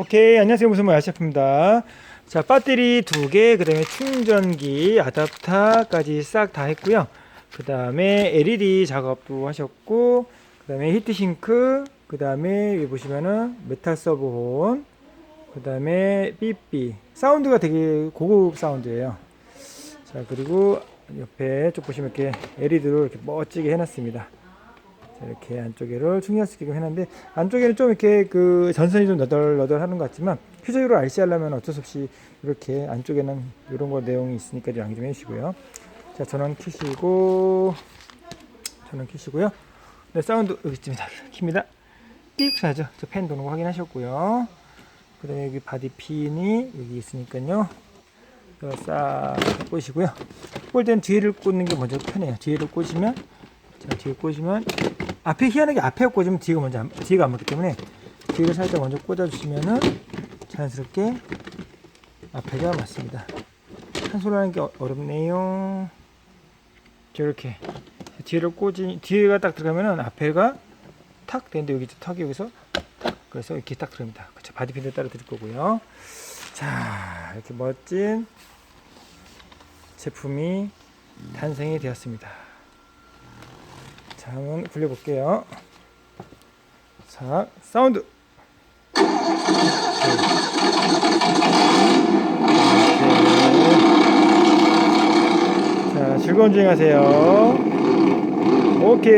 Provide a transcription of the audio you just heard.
오케이 안녕하세요. 무슨 뭐 야 셰프입니다. 자 배터리 두개 그 다음에 충전기 아답터까지 싹 다 했고요. 그 다음에 LED 작업도 하셨고 그 다음에 히트싱크 그 다음에 여기 보시면은 메탈 서브혼 그 다음에 삐삐. 사운드가 되게 고급 사운드예요. 자 그리고 옆에 쭉 보시면 이렇게 LED로 이렇게 멋지게 해놨습니다. 자, 이렇게 안쪽에를 충전시키고 해놨는데 안쪽에는 좀 이렇게 그 전선이 좀 너덜너덜 하는 것 같지만 휴대용으로 RC 하려면 어쩔 수 없이 이렇게 안쪽에는 이런 거 내용이 있으니까 양해 좀 해주시고요. 자 전원 켜시고 전원 켜시고요. 네 사운드 여기쯤에 킵니다. 삑 하죠. 저팬 도는 거 확인하셨고요. 그다음에 여기 바디 핀이 여기 있으니까요. 싹 꽂으시고요. 꽂을 때는 뒤를 꽂는 게 먼저 편해요. 뒤를 꽂으면 자 뒤에 꽂으면 앞에 희한하게 앞에 꽂으면 뒤가 먼저 안, 뒤가 안 맞기 때문에 뒤를 살짝 먼저 꽂아주시면은 자연스럽게 앞에가 맞습니다. 한 손으로 하는 게 어- 어렵네요. 저렇게 뒤를 꽂이 뒤가 딱 들어가면은 앞에가 탁 되는데 여기 턱이 여기서 탁 그래서 이렇게 딱 들어갑니다. 그렇죠. 바디 핀도 따로 드릴 거고요. 자 이렇게 멋진 제품이 탄생이 되었습니다. 자, 한번 굴려볼게요. 자, 사운드. 자, 즐거운 주행하세요. 오케이.